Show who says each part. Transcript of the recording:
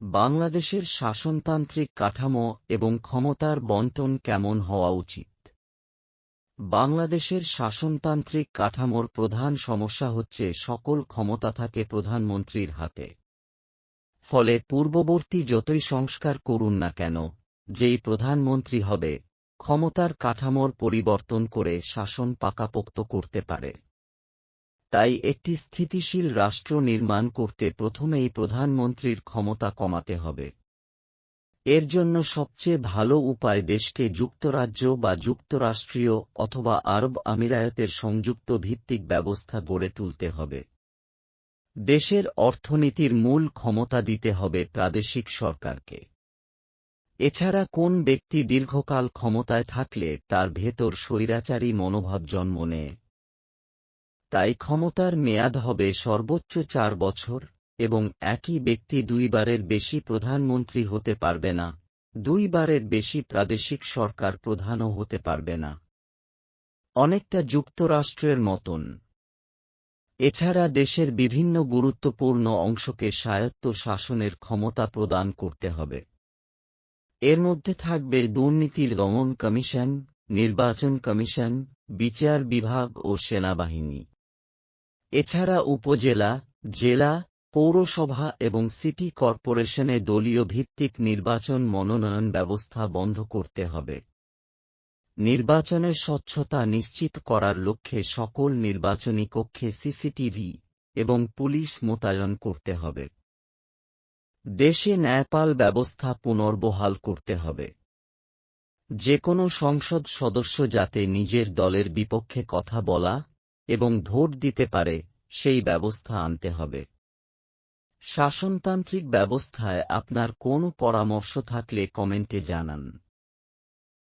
Speaker 1: বাংলাদেশের শাসনতান্ত্রিক কাঠামো এবং ক্ষমতার বন্টন কেমন হওয়া উচিত? বাংলাদেশের শাসনতান্ত্রিক কাঠামোর প্রধান সমস্যা হচ্ছে সকল ক্ষমতা থাকে প্রধানমন্ত্রীর হাতে। ফলে পূর্ববর্তী যতই সংস্কার করুন না কেন, যেই প্রধানমন্ত্রী হবে, ক্ষমতার কাঠামোর পরিবর্তন করে শাসন পাকাপোক্ত করতে পারে। তাই একটি স্থিতিশীল রাষ্ট্র নির্মাণ করতে প্রথমেই প্রধানমন্ত্রীর ক্ষমতা কমাতে হবে। এর জন্য সবচেয়ে ভালো উপায় দেশকে যুক্তরাজ্য বা যুক্তরাষ্ট্রীয় অথবা আরব আমিরায়তের সংযুক্ত ভিত্তিক ব্যবস্থা গড়ে তুলতে হবে। দেশের অর্থনীতির মূল ক্ষমতা দিতে হবে প্রাদেশিক সরকারকে। এছাড়া কোন ব্যক্তি দীর্ঘকাল ক্ষমতায় থাকলে তার ভেতর স্বৈরাচারী মনোভাব জন্ম নেয়? তাই ক্ষমতার মেয়াদ হবে সর্বোচ্চ চার বছর, এবং একই ব্যক্তি দুইবারের বেশি প্রধানমন্ত্রী হতে পারবে না, দুইবারের বেশি প্রাদেশিক সরকার প্রধানও হতে পারবে না। অনেকটা যুক্তরাষ্ট্রের মতন। এছাড়া দেশের বিভিন্ন গুরুত্বপূর্ণ অংশকে স্বায়ত্ত শাসনের ক্ষমতা প্রদান করতে হবে। এর মধ্যে থাকবে দুর্নীতির দমন কমিশন, নির্বাচন কমিশন, বিচার বিভাগ ও সেনাবাহিনী। এছাড়া উপজেলা, জেলা, পৌরসভা এবং সিটি কর্পোরেশনে দলীয় ভিত্তিক নির্বাচন মনোনয়ন ব্যবস্থা বন্ধ করতে হবে। নির্বাচনের স্বচ্ছতা নিশ্চিত করার লক্ষ্যে সকল নির্বাচনী কক্ষে সিসিটিভি এবং পুলিশ মোতায়েন করতে হবে। দেশে ন্যায়পাল ব্যবস্থা পুনর্বহাল করতে হবে। যে কোনো সংসদ সদস্য যাতে নিজের দলের বিপক্ষে কথা বলা এবং ভোট দিতে পারে, সেই ব্যবস্থা আনতে হবে। শাসনতান্ত্রিক ব্যবস্থায় আপনার কোনো পরামর্শ থাকলে কমেন্টে জানান।